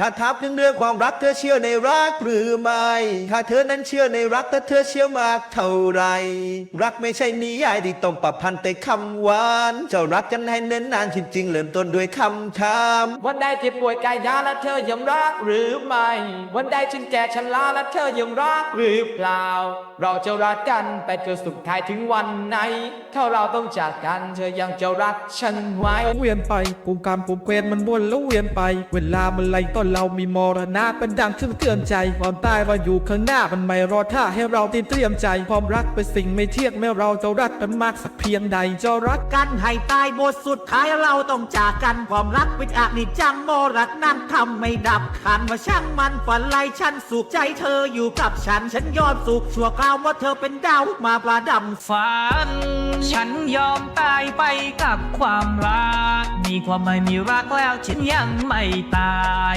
ถ้าทับถึงเรื่องความรักเธอเชื่อในรักหรือไม่ ถ้าเธอนั้นเชื่อในรักแต่เธอเชื่อมากเท่าไหรรักไม่ใช่นิยายที่ต้องปรับพันแต่คำหวาน เจ้ารักกันให้เน้นนานจริงๆเริ่มต้นด้วยคำถาม วันใดที่ป่วยกายยาและเธอยังรักหรือไม่ วันใดฉันแก่ฉันลาและเธอยังรักหรือเปล่า เราจะรักกันไปจนสุดท้ายถึงวันไหน ถ้าเราต้องจากกันเธอยังจะรักฉันไว้เวียนไปกลุ่มกรรมกลุ่มเกวนมันวนแล้วเวียนไป เวลามันไล่ต้นเรามีมรณะเป็นดังเครื่องเตือนใจ ความตายว่าอยู่ข้างหน้ามันไม่รอท่าให้เราเตรียมใจ ความรักเป็นสิ่งไม่เที่ยงแม้เราจะรักกันมากสักเพียงใดจะรักกันให้ตายบทสุดท้ายเราต้องจากกันความรักเป็นอนิจจังโมรักนั้นทำไม่ดับขันว่าช่างมันฝันไล่ฉันสุขใจเธออยู่กับฉัน ฉันยอมสุขชั่วคราวว่าเธอเป็นดาวมาปลาดำฝัน ฉันยอมตายไปกับความรักีความไม่มีรักแล้วฉันยังไม่ตาย